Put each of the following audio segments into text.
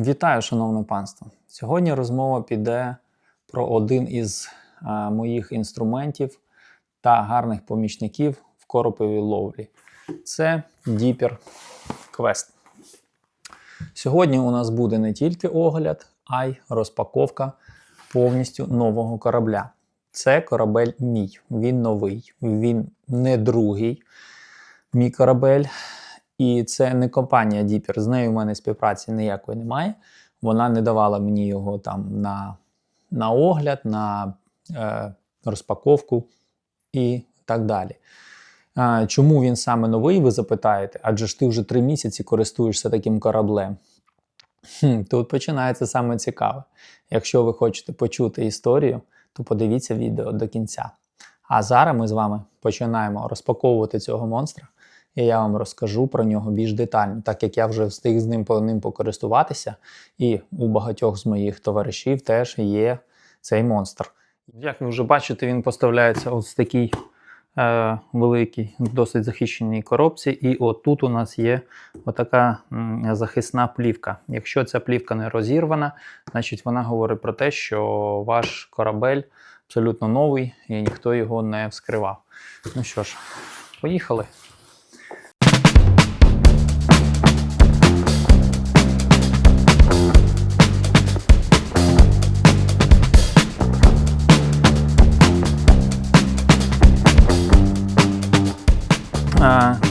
Вітаю, шановне панство! Сьогодні розмова піде про один із е, моїх інструментів та гарних помічників в короповій ловлі. Це Dipper Quest. Сьогодні у нас буде не тільки огляд, а й розпаковка повністю нового корабля. Це корабель мій. Він новий, він не другий мій корабель. І це не компанія Dipper, з нею в мене співпраці ніякої немає. Вона не давала мені його там на, на огляд, на е, розпаковку і так далі. А, чому він саме новий, ви запитаєте? Адже ж ти вже три місяці користуєшся таким кораблем. Хм, тут починається саме цікаве. Якщо ви хочете почути історію, то подивіться відео до кінця. А зараз ми з вами починаємо розпаковувати цього монстра і я вам розкажу про нього більш детально, так як я вже встиг з ним по ним покористуватися, і у багатьох з моїх товаришів теж є цей монстр. Як ви вже бачите, він поставляється ось в такій е, великій, досить захищеній коробці. І от тут у нас є отака захисна плівка. Якщо ця плівка не розірвана, значить вона говорить про те, що ваш корабель абсолютно новий і ніхто його не вскривав. Ну що ж, поїхали.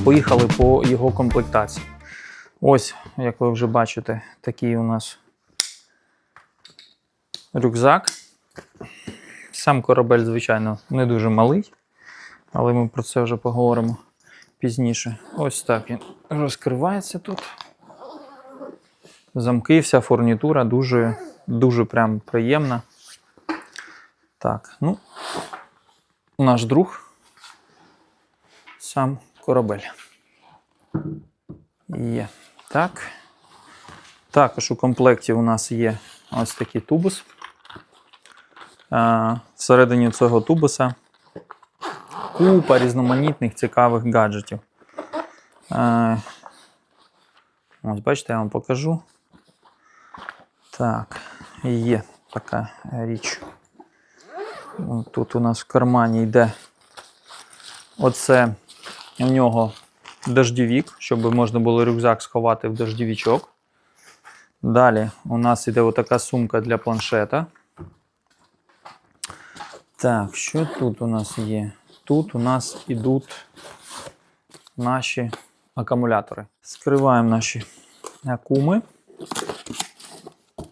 Поїхали по його комплектації. Ось, як ви вже бачите, такий у нас рюкзак. Сам корабель, звичайно, не дуже малий, але ми про це вже поговоримо пізніше. Ось так він розкривається тут. Замки, вся фурнітура дуже, дуже прям приємна. Так, ну, наш друг сам корабель. Є. Так. Також у комплекті у нас є ось такий тубус. Всередині цього тубуса купа різноманітних цікавих гаджетів. Ось, бачите, я вам покажу. Так, є така річ. Тут у нас в кармані йде оце у нього дождівік, щоб можна було рюкзак сховати в дождівічок. Далі у нас йде отака сумка для планшета. Так, що тут у нас є? Тут у нас ідуть наші акумулятори. Скриваємо наші акуми.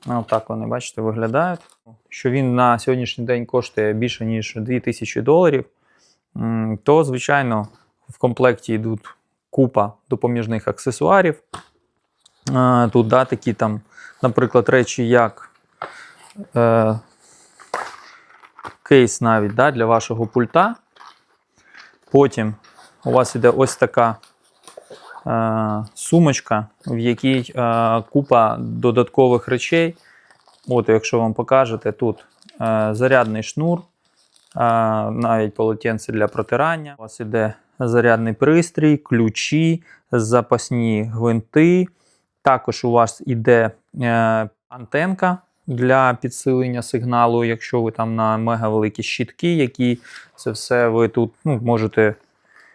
Отак вони, бачите, виглядають. Що він на сьогоднішній день коштує більше, ніж 2000 доларів, то, звичайно, в комплекті йдуть купа допоміжних аксесуарів. Тут да, такі там, наприклад, речі, як е, кейс навіть да, для вашого пульта. Потім у вас іде ось така е, сумочка, в якій е, купа додаткових речей. От, якщо вам покажете, тут е, зарядний шнур, е, навіть полотенце для протирання. У вас іде зарядний пристрій, ключі, запасні гвинти. Також у вас іде е, антенка для підсилення сигналу, якщо ви там на мегавеликі щітки, які це все ви тут ну, можете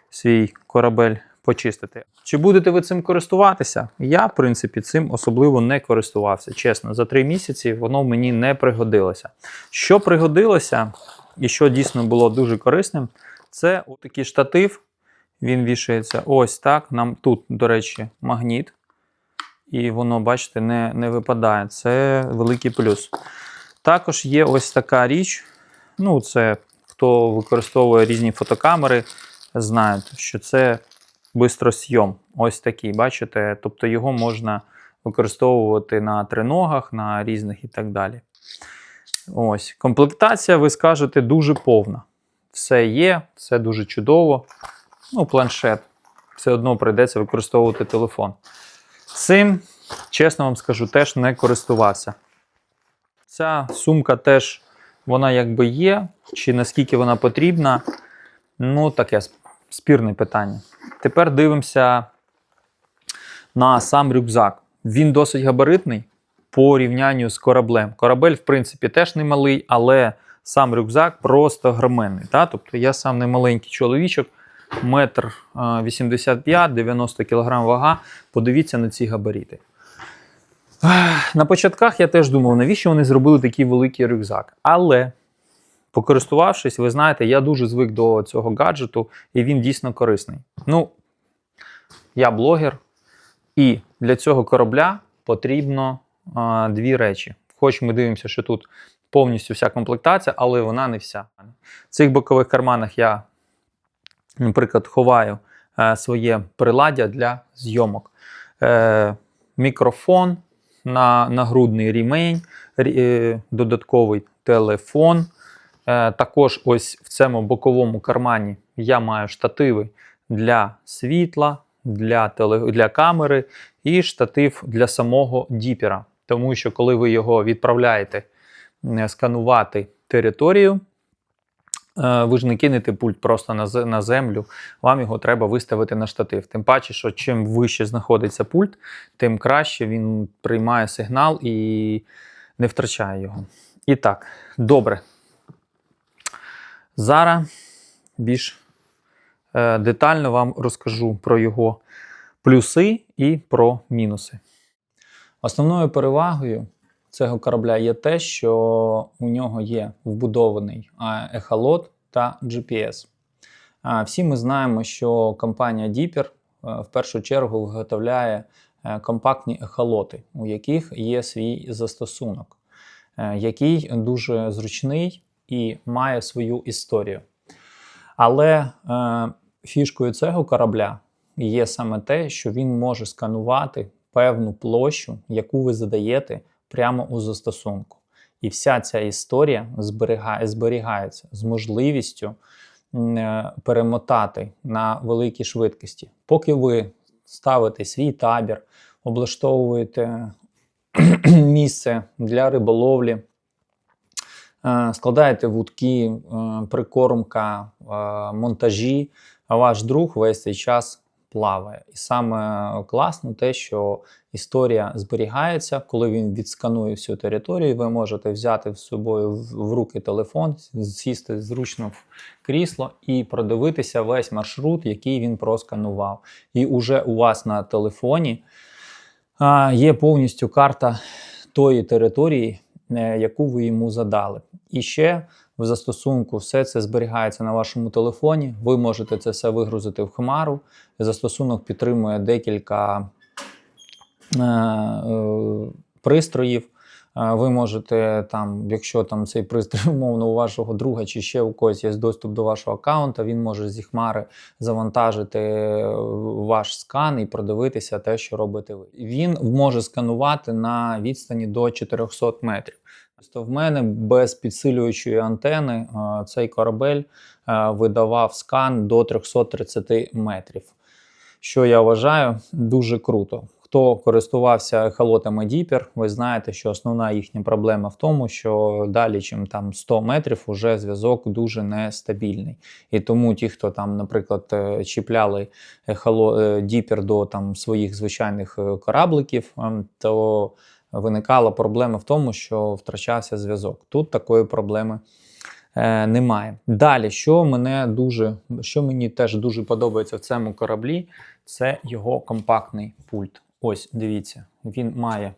свій корабель почистити. Чи будете ви цим користуватися? Я, в принципі, цим особливо не користувався. Чесно, за три місяці воно мені не пригодилося. Що пригодилося, і що дійсно було дуже корисним, це такий штатив. Він вішається ось так. Нам тут, до речі, магніт. І воно, бачите, не, не випадає. Це великий плюс. Також є ось така річ. Ну, це хто використовує різні фотокамери, знають, що це бистросйом. Ось такий, бачите? Тобто його можна використовувати на триногах, на різних і так далі. Ось. Комплектація, ви скажете, дуже повна. Все є, все дуже чудово. Ну, планшет. Все одно прийдеться використовувати телефон. Цим, чесно вам скажу, теж не користувався. Ця сумка теж, вона якби є, чи наскільки вона потрібна, ну, таке спірне питання. Тепер дивимося на сам рюкзак. Він досить габаритний. по рівнянню з кораблем. Корабель, в принципі, теж не малий, але сам рюкзак просто громенний. Тобто я сам не маленький чоловічок, метр 85, 90 кг вага. Подивіться на ці габаріти. На початках я теж думав, навіщо вони зробили такий великий рюкзак. Але, покористувавшись, ви знаєте, я дуже звик до цього гаджету, і він дійсно корисний. Ну, я блогер, і для цього корабля потрібно а, дві речі. Хоч ми дивимося, що тут повністю вся комплектація, але вона не вся. В цих бокових карманах я, наприклад, ховаю е, своє приладдя для зйомок. Е, мікрофон, на нагрудний рімень, е, додатковий телефон. Також ось в цьому боковому кармані я маю штативи для світла, для, теле, для камери і штатив для самого діпера. Тому що коли ви його відправляєте сканувати територію, ви ж не кинете пульт просто на, на землю, вам його треба виставити на штатив. Тим паче, що чим вище знаходиться пульт, тим краще він приймає сигнал і не втрачає його. І так, добре. Зараз більш е, детально вам розкажу про його плюси і про мінуси. Основною перевагою цього корабля є те, що у нього є вбудований ехолот та GPS. Всі ми знаємо, що компанія Dipper е, в першу чергу виготовляє е, компактні ехолоти, у яких є свій застосунок, е, який дуже зручний і має свою історію. Але фішкою цього корабля є саме те, що він може сканувати певну площу, яку ви задаєте прямо у застосунку. І вся ця історія зберігає, зберігається з можливістю е, перемотати на великій швидкості. Поки ви ставите свій табір, облаштовуєте місце для риболовлі, е, складаєте вудки, е, прикормка, монтажі, а ваш друг весь цей час плаває. І саме класно те, що історія зберігається, коли він відсканує всю територію, ви можете взяти з собою в руки телефон, сісти зручно в крісло і продивитися весь маршрут, який він просканував. І уже у вас на телефоні є повністю карта тої території, е, яку ви йому задали. І ще в застосунку все це зберігається на вашому телефоні. Ви можете це все вигрузити в Хмару. Застосунок підтримує декілька е, е, пристроїв. Е, Ви можете там, якщо там цей пристрій, умовно, у вашого друга чи ще у когось є доступ до вашого аккаунта, він може зі хмари завантажити е, ваш скан і продивитися те, що робите ви. Він може сканувати на відстані до 400 метрів. Тобто в мене без підсилюючої антени е, цей корабель е, видавав скан до 330 метрів. Що я вважаю дуже круто. Хто користувався ехолотами Dipper, ви знаєте, що основна їхня проблема в тому, що далі, чим там 100 метрів, уже зв'язок дуже нестабільний. І тому ті, хто там, наприклад, е, чіпляли ехоло, е, до там своїх звичайних корабликів, ем, то виникала проблема в тому, що втрачався зв'язок. Тут такої проблеми е, немає. Далі, що мене дуже, що мені теж дуже подобається в цьому кораблі, це його компактний пульт. Ось, дивіться, він має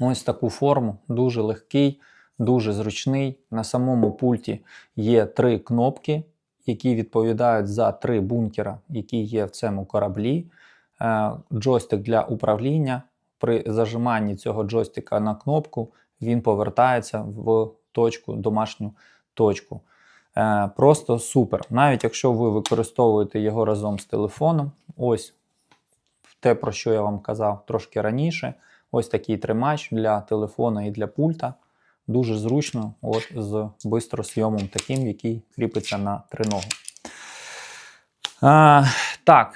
ось таку форму, дуже легкий, дуже зручний. На самому пульті є три кнопки, які відповідають за три бункера, які є в цьому кораблі. Е, Джойстик для управління. При зажиманні цього джойстика на кнопку він повертається в точку, домашню точку. Е, Просто супер. Навіть якщо ви використовуєте його разом з телефоном, ось те, про що я вам казав трошки раніше. Ось такий тримач для телефона і для пульта. Дуже зручно, от з бистросйомом таким, який кріпиться на триногу. А, так,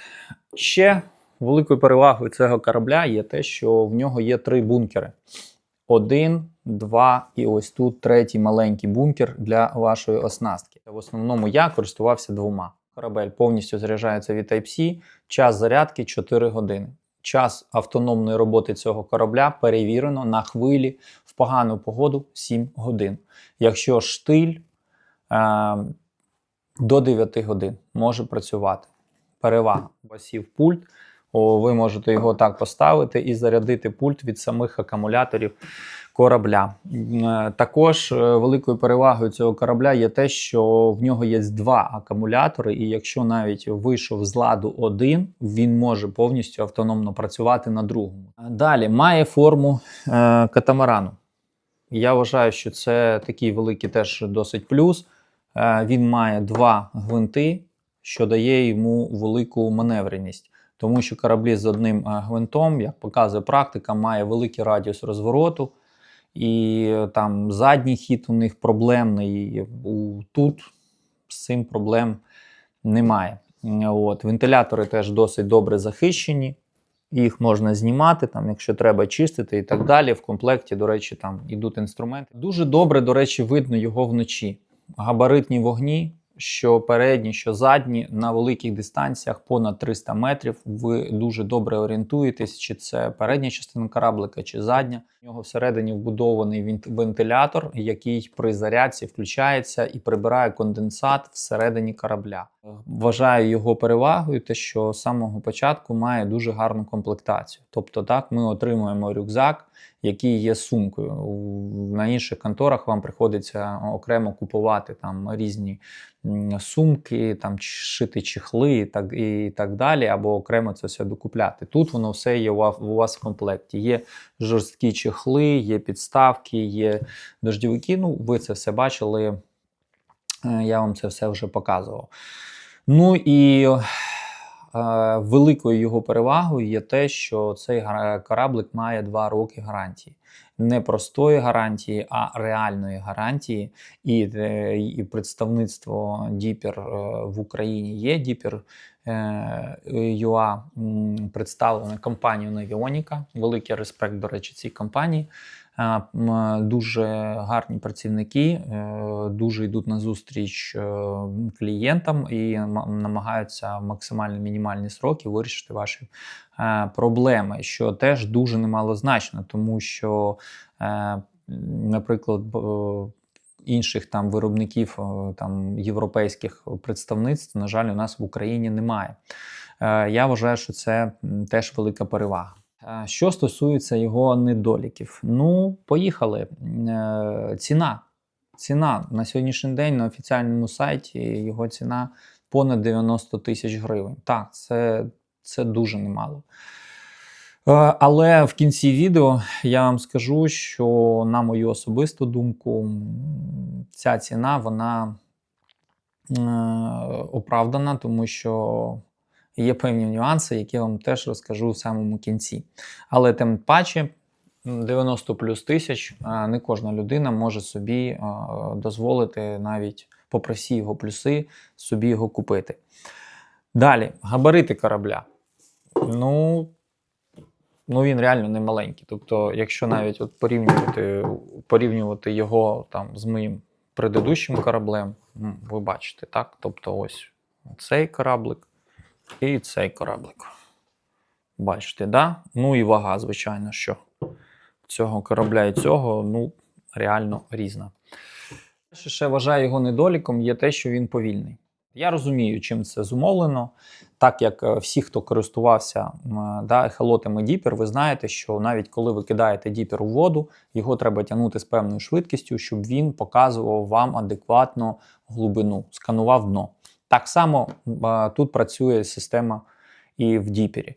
ще великою перевагою цього корабля є те, що в нього є три бункери: один, два і ось тут третій маленький бункер для вашої оснастки. В основному я користувався двома. Корабель повністю заряджається від Type-C, час зарядки 4 години. час автономної роботи цього корабля перевірено на хвилі в погану погоду 7 годин. Якщо штиль е, до 9 годин може працювати. Перевага. Є пульт, ви можете його так поставити і зарядити пульт від самих акумуляторів корабля. Е, Також е, великою перевагою цього корабля є те, що в нього є два акумулятори, і якщо навіть вийшов з ладу один, він може повністю автономно працювати на другому. Далі має форму е, катамарану. Я вважаю, що це такий великий теж досить плюс. Е, Він має два гвинти, що дає йому велику маневреність. Тому що кораблі з одним е, гвинтом, як показує практика, має великий радіус розвороту, і е, там задній хід у них проблемний. Тут з цим проблем немає. От. Вентилятори теж досить добре захищені. Їх можна знімати, там, якщо треба чистити і так далі. В комплекті, до речі, там йдуть інструменти. Дуже добре, до речі, видно його вночі. Габаритні вогні, що передні, що задні, на великих дистанціях понад 300 метрів. Ви дуже добре орієнтуєтесь, чи це передня частина кораблика, чи задня. У нього всередині вбудований вентилятор, який при зарядці включається і прибирає конденсат всередині корабля. Вважаю його перевагою, те, що з самого початку має дуже гарну комплектацію. Тобто, так ми отримуємо рюкзак, який є сумкою. На інших конторах вам приходиться окремо купувати там різні сумки, там шити чехли і так, і так далі, або окремо це все докупляти. Тут воно все є у вас, в комплекті. Є жорсткі чехли, є підставки, є дождівики. Ну, ви це все бачили. Е, Я вам це все вже показував. Ну і великою його перевагою є те, що цей кораблик має 2 роки гарантії. Не простої гарантії, а реальної гарантії. І, е, і представництво Діпер е, в Україні є. Діпер е, ЮА представлена компанією Навіоніка. Великий респект, до речі, цій компанії. Дуже гарні працівники, е, дуже йдуть на зустріч е, клієнтам і намагаються максимально мінімальні сроки вирішити ваші е, проблеми, що теж дуже немалозначно, тому що, наприклад, інших там виробників там європейських представництв, на жаль, у нас в Україні немає. Я вважаю, що це теж велика перевага. Е, Що стосується його недоліків, ну, поїхали. Е, Ціна. Ціна на сьогоднішній день на офіціальному сайті його ціна понад 90 тисяч гривень. Так, це, це дуже немало. Е, Але в кінці відео я вам скажу, що на мою особисту думку, ця ціна вона оправдана, тому що є певні нюанси, які я вам теж розкажу в самому кінці. Але тим паче, 90 плюс тисяч не кожна людина може собі дозволити навіть попри всі його плюси, собі його купити. Далі, габарити корабля. Ну, ну він реально не маленький. Тобто, якщо навіть от порівнювати, порівнювати його там з моїм предыдущим кораблем, ви бачите, так? Тобто, ось цей кораблик і цей кораблик. Бачите, да? Ну і вага, звичайно, що цього корабля і цього, ну, реально різна. Що ще вважаю його недоліком, є те, що він повільний. Я розумію, чим це зумовлено. Так як е, всі, хто користувався да, ехолотами Діпер, ви знаєте, що навіть коли ви кидаєте Діпер у воду, його треба тягнути з певною швидкістю, щоб він показував вам адекватно глибину, сканував дно. Так само тут працює система і в Діпері.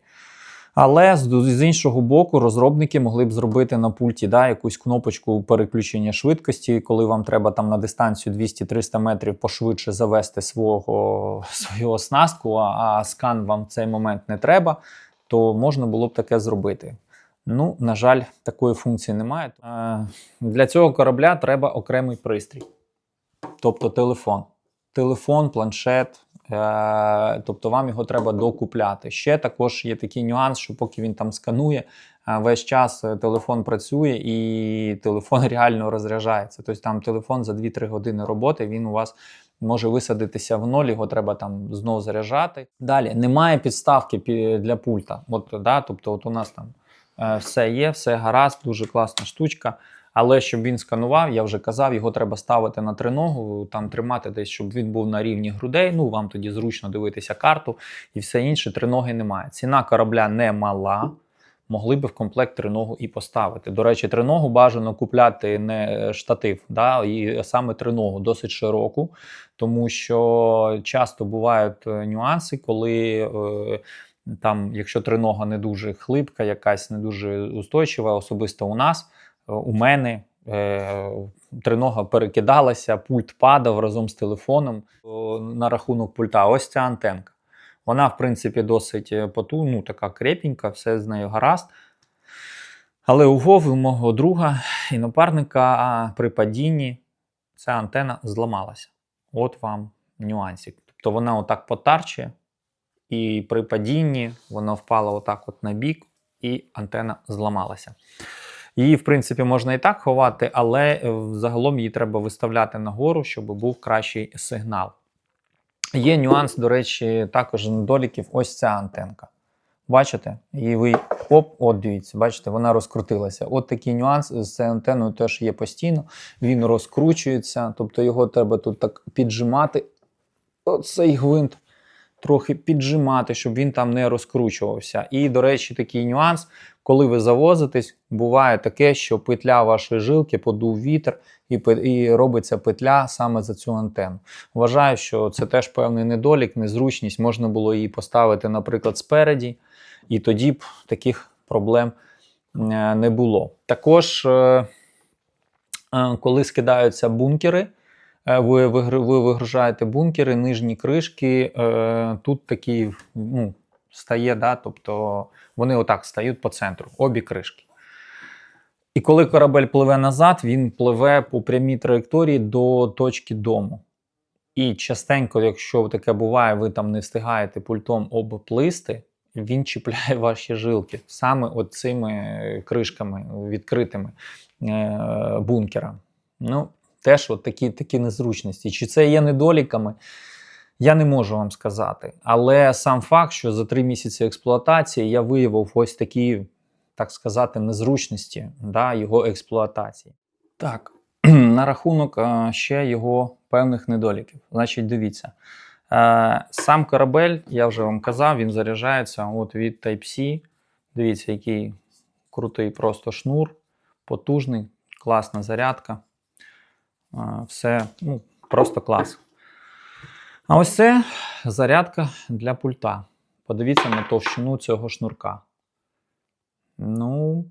Але з, з іншого боку, розробники могли б зробити на пульті да, якусь кнопочку переключення швидкості, коли вам треба там на дистанцію 200-300 метрів пошвидше завести свого, свою оснастку, а, а скан вам в цей момент не треба, то можна було б таке зробити. Ну, на жаль, такої функції немає. Е, Для цього корабля треба окремий пристрій, тобто телефон. Телефон, планшет, Е, Тобто вам його треба докупляти. Ще також є такий нюанс, що поки він там сканує, е, весь час е, телефон працює і телефон реально розряджається. Тобто там телефон за 2-3 години роботи він у вас може висадитися в ноль, його треба там знову заряджати. Далі немає підставки для пульта. От, да, тобто, от у нас там все є, все гаразд, дуже класна штучка. Але щоб він сканував, я вже казав, його треба ставити на триногу, там тримати десь, щоб він був на рівні грудей. Ну вам тоді зручно дивитися карту і все інше. Триноги немає. Ціна корабля не мала. Могли би в комплект триногу і поставити. До речі, триногу бажано купляти не штатив, да, і саме триногу досить широку, тому що часто бувають е, нюанси, коли е, там, якщо тринога не дуже хлипка, якась не дуже устойчива, особисто у нас, е, у мене. е, Тринога перекидалася, пульт падав разом з телефоном на рахунок пульта. Ось ця антенка. Вона, в принципі, досить е, поту, ну, така крепенька, все з нею гаразд. Але у Вови, у мого друга і напарника при падінні ця антена зламалася. От вам нюансик. Тобто вона отак потарчує, і при падінні вона впала отак от на бік, і антена зламалася. Її, в принципі, можна і так ховати, але е, загалом її треба виставляти нагору, щоб був кращий сигнал. Є нюанс, до речі, також недоліків. Ось ця антенка. Бачите? І ви оп, от дивіться, бачите, вона розкрутилася. От такий нюанс з цією антеною теж є постійно. Він розкручується, тобто його треба тут так піджимати. Оцей гвинт трохи піджимати, щоб він там не розкручувався. І, до речі, такий нюанс, коли ви завозитесь, буває таке, що петля вашої жилки подув вітер, і, і робиться петля саме за цю антенну. Вважаю, що це теж певний недолік, незручність. Можна було її поставити, наприклад, спереді, і тоді б таких проблем е, не було. Також, е, е, коли скидаються бункери, ви, ви вигружаєте бункери, нижні кришки, е, тут такі ну, стає, да, тобто вони отак стають по центру, обі кришки. І коли корабель пливе назад, він пливе по прямій траєкторії до точки дому. І частенько, якщо таке буває, ви там не встигаєте пультом обплисти, він чіпляє ваші жилки саме от цими кришками відкритими е, бункера. Ну, теж от такі, такі незручності. Чи це є недоліками? Я не можу вам сказати. Але сам факт, що за три місяці експлуатації я виявив ось такі, так сказати, незручності да, його експлуатації. Так, на рахунок е, ще його певних недоліків. Значить, дивіться. Е, Сам корабель, я вже вам казав, він заряджається от від Type-C. Дивіться, який крутий просто шнур, потужний, класна зарядка. Все ну, просто клас. А ось це зарядка для пульта. Подивіться на товщину цього шнурка. Ну,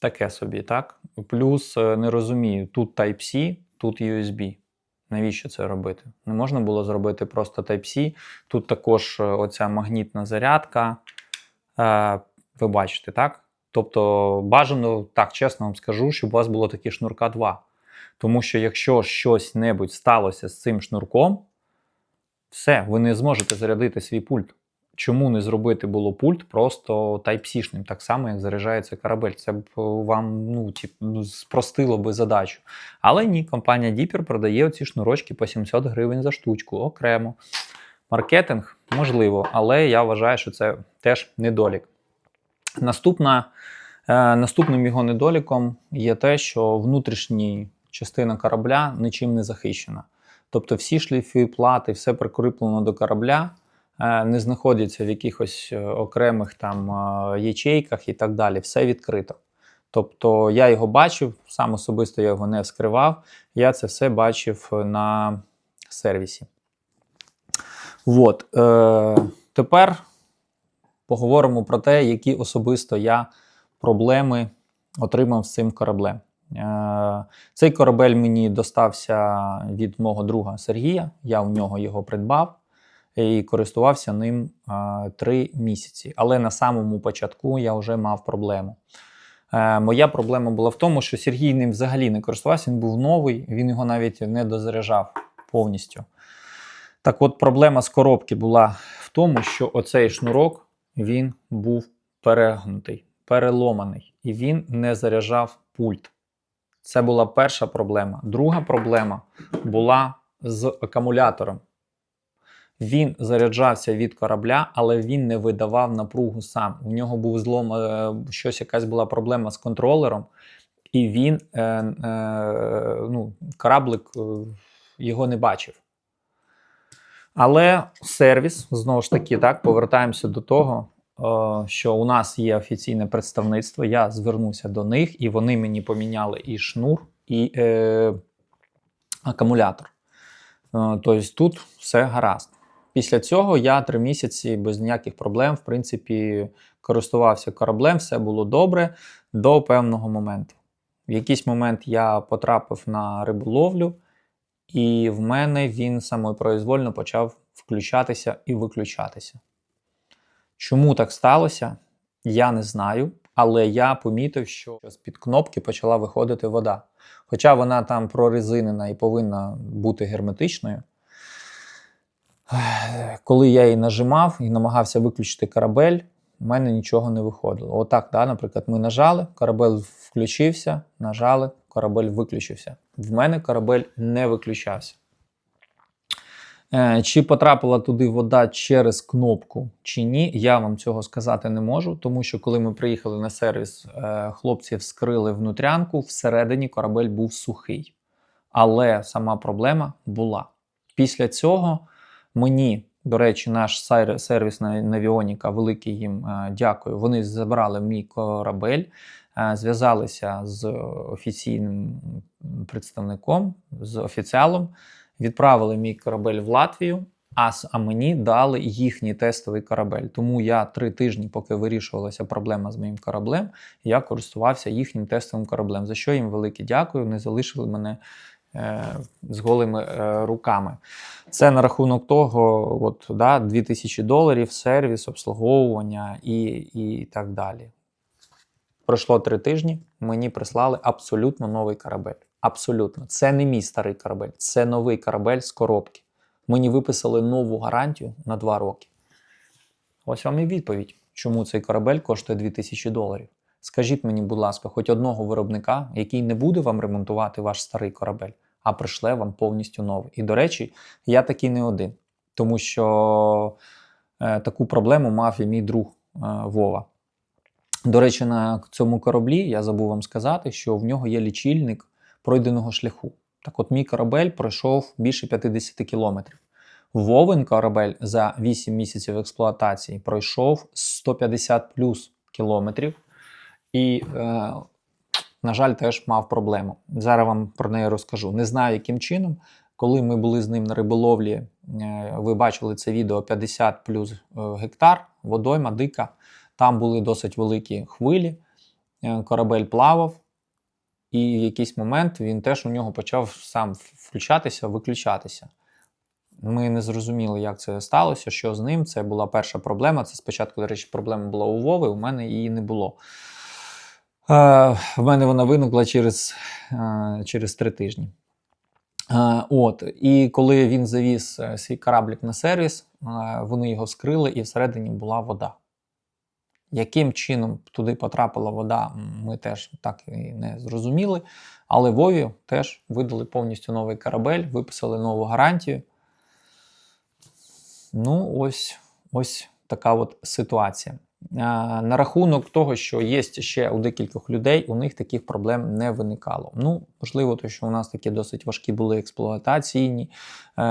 таке собі, так? Плюс е, не розумію, тут Type-C, тут USB. Навіщо це робити? Не можна було зробити просто Type-C. Тут також е, оця магнітна зарядка. Е, ви бачите, так? Тобто, бажано, так чесно вам скажу, щоб у вас було такі шнурка 2. Тому що якщо щось небудь сталося з цим шнурком, все, ви не зможете зарядити свій пульт. Чому не зробити було пульт просто Type-C-шним, так само, як заряджається корабель? Це б е, вам ну, тип, ну, спростило би задачу. Але ні, компанія Dipper продає оці шнурочки по 700 гривень за штучку окремо. Маркетинг можливо, але я вважаю, що це теж недолік. Наступна, е, наступним його недоліком є те, що внутрішня частина корабля нічим не захищена. Тобто всі шліфи, плати, все прикріплено до корабля, е, не знаходяться в якихось е, окремих там е, ячейках і так далі. Все відкрито. Тобто я його бачив, сам особисто я його не вскривав. Я це все бачив на сервісі. От, е, тепер поговоримо про те, які особисто я проблеми отримав з цим кораблем. Е, Цей корабель мені достався від мого друга Сергія. Я у нього його придбав і користувався ним е, три місяці. Але на самому початку я вже мав проблему. Е, Моя проблема була в тому, що Сергій ним взагалі не користувався, він був новий, він його навіть не дозаряджав повністю. Так от, проблема з коробки була в тому, що оцей шнурок він був перегнутий, переломаний, і він не заряджав пульт. Це була перша проблема. Друга проблема була з акумулятором. Він заряджався від корабля, але він не видавав напругу сам. У нього був злом, е, щось якась була проблема з контролером, і він е, е, ну, кораблик е, його не бачив. Але сервіс, знову ж таки, так, повертаємося до того, що у нас є офіційне представництво. Я звернувся до них, і вони мені поміняли і шнур, і е, акумулятор. Е, Тобто тут все гаразд. Після цього я три місяці без ніяких проблем, в принципі, користувався кораблем, все було добре до певного моменту. В якийсь момент я потрапив на риболовлю, і в мене він самопроізвольно почав включатися і виключатися. Чому так сталося, я не знаю, але я помітив, що з-під кнопки почала виходити вода. Хоча вона там прорезинена і повинна бути герметичною. Коли я її нажимав і намагався виключити корабель, у мене нічого не виходило. Отак, да, наприклад, ми нажали, корабель включився, нажали, корабель виключився. В мене корабель не виключався. Е, Чи потрапила туди вода через кнопку чи ні, я вам цього сказати не можу, тому що коли ми приїхали на сервіс, е, хлопці вскрили внутрянку, всередині корабель був сухий. Але сама проблема була. Після цього мені, до речі, наш сервіс на- Навіоніка, великий їм е, дякую. Вони забрали мій корабель, зв'язалися з офіційним представником, з офіціалом, відправили мій корабель в Латвію, а, а мені дали їхній тестовий корабель. Тому я три тижні, поки вирішувалася проблема з моїм кораблем, я користувався їхнім тестовим кораблем. За що їм велике дякую. Не залишили мене е, з голими е, руками. Це на рахунок того, от, да, 2000 доларів, сервіс, обслуговування і, і так далі. Пройшло три тижні, мені прислали абсолютно новий корабель. Абсолютно. Це не мій старий корабель, це новий корабель з коробки. Мені виписали нову гарантію на 2 роки. Ось вам і відповідь, чому цей корабель коштує 2000 доларів. Скажіть мені, будь ласка, хоч одного виробника, який не буде вам ремонтувати ваш старий корабель, а пришле вам повністю новий. І, до речі, я такий не один, тому що е, таку проблему мав і мій друг е, Вова. До речі, на цьому кораблі я забув вам сказати, що в нього є лічильник пройденого шляху. Так от мій корабель пройшов більше 50 кілометрів. Вовен корабель за 8 місяців експлуатації пройшов 150 плюс кілометрів. І, е, на жаль, теж мав проблему. Зараз вам про неї розкажу. Не знаю, яким чином. Коли ми були з ним на риболовлі, е, ви бачили це відео 50 плюс е, гектар, водойма дика. Там були досить великі хвилі, е, корабель плавав, і в якийсь момент він теж у нього почав сам включатися, виключатися. Ми не зрозуміли, як це сталося, що з ним. Це була перша проблема. Це спочатку, до речі, проблема була у Вови, у мене її не було. Е, в мене вона виникла через, е, через три тижні. Е, От, і коли він завіз е, свій кораблік на сервіс, е, вони його скрили, і всередині була вода. Яким чином туди потрапила вода, ми теж так і не зрозуміли. Але Вові теж видали повністю новий корабель, виписали нову гарантію. Ну, ось, ось така от ситуація. На рахунок того, що є ще у декількох людей, у них таких проблем не виникало. Ну, можливо, то, що у нас такі досить важкі були експлуатаційні е,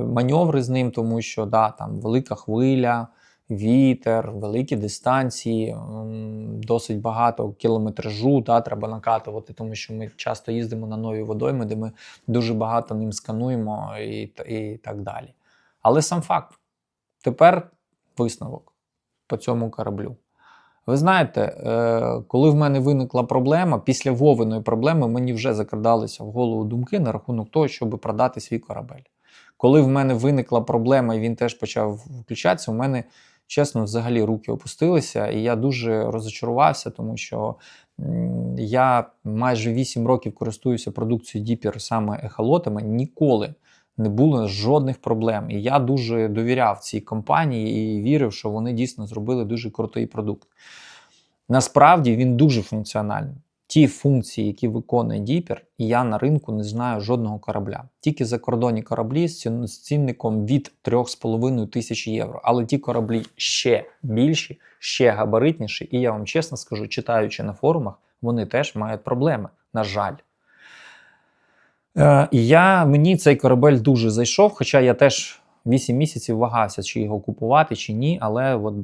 маневри з ним, тому що да, там велика хвиля, вітер, великі дистанції, досить багато кілометражу да, треба накатувати, тому що ми часто їздимо на нові водойми, де ми дуже багато ним скануємо і, і так далі. Але сам факт. Тепер висновок по цьому кораблю. Ви знаєте, е, коли в мене виникла проблема, після Вовиної проблеми мені вже закрадалися в голову думки на рахунок того, щоб продати свій корабель. Коли в мене виникла проблема і він теж почав включатися, у мене, чесно, взагалі руки опустилися, і я дуже розочарувався, тому що я майже 8 років користуюся продукцією Діпір саме ехолотами, ніколи не було жодних проблем. І я дуже довіряв цій компанії і вірив, що вони дійсно зробили дуже крутий продукт. Насправді він дуже функціональний. Ті функції, які виконує Діпер, я на ринку не знаю жодного корабля. Тільки закордонні кораблі з цінником від 3,5 тисяч євро. Але ті кораблі ще більші, ще габаритніші, і я вам чесно скажу, читаючи на форумах, вони теж мають проблеми. На жаль. Е, я, мені цей корабель дуже зайшов, хоча я теж 8 місяців вагався, чи його купувати, чи ні. Але от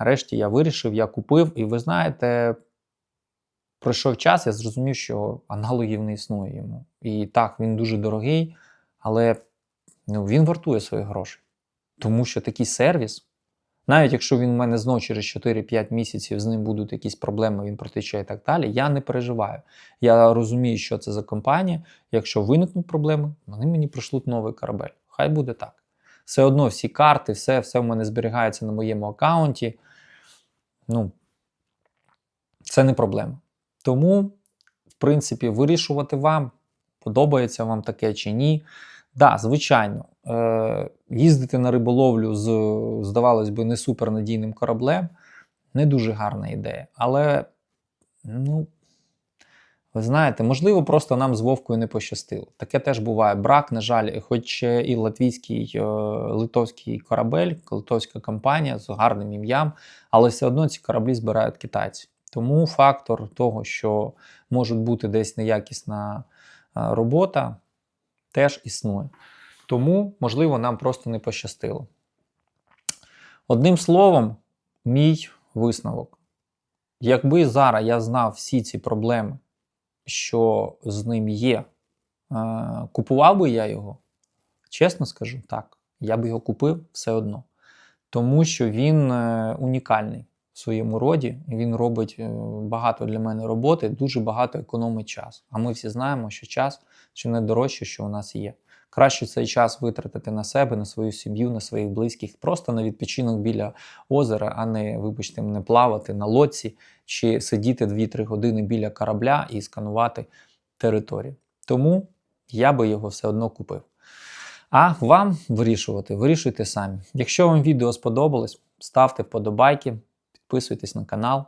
нарешті я вирішив, я купив, і ви знаєте, пройшов час, я зрозумів, що аналогів не існує йому. І так, він дуже дорогий, але ну, він вартує своїх грошей. Тому що такий сервіс, навіть якщо він в мене знову через 4-5 місяців з ним будуть якісь проблеми, він протече і так далі, я не переживаю. Я розумію, що це за компанія. Якщо виникнуть проблеми, вони мені пришлють новий корабель. Хай буде так. Все одно всі карти, все, все в мене зберігається на моєму аккаунті. Ну, це не проблема. Тому, в принципі, вирішувати вам, подобається вам таке чи ні. Да, звичайно, е- їздити на риболовлю з, здавалось би, не супернадійним кораблем не дуже гарна ідея. Але, ну, ви знаєте, можливо, просто нам з Вовкою не пощастило. Таке теж буває. Брак, на жаль, хоч і латвійський е, литовський корабель, литовська компанія з гарним ім'ям, але все одно ці кораблі збирають китайці. Тому фактор того, що може бути десь неякісна е, робота, теж існує. Тому, можливо, нам просто не пощастило. Одним словом, мій висновок. Якби зараз я знав всі ці проблеми, що з ним є, е, купував би я його? Чесно скажу, так. Я б його купив все одно. Тому що він е, унікальний в своєму роді, і він робить е, багато для мене роботи, дуже багато економить час. А ми всі знаємо, що час чи найдорожче, що у нас є. Краще цей час витратити на себе, на свою сім'ю, на своїх близьких, просто на відпочинок біля озера, а не, вибачте, мене плавати на лодці чи сидіти 2-3 години біля корабля і сканувати територію. Тому я би його все одно купив. А вам вирішувати, вирішуйте самі. Якщо вам відео сподобалось, ставте вподобайки, підписуйтесь на канал.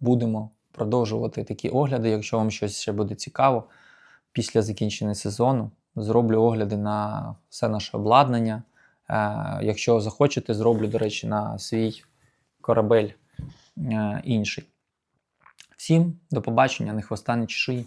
Будемо продовжувати такі огляди. Якщо вам щось ще буде цікаво, після закінчення сезону зроблю огляди на все наше обладнання. Е, якщо захочете, зроблю, до речі, на свій корабель е, інший. Всім до побачення, не хвоста, не чешуї.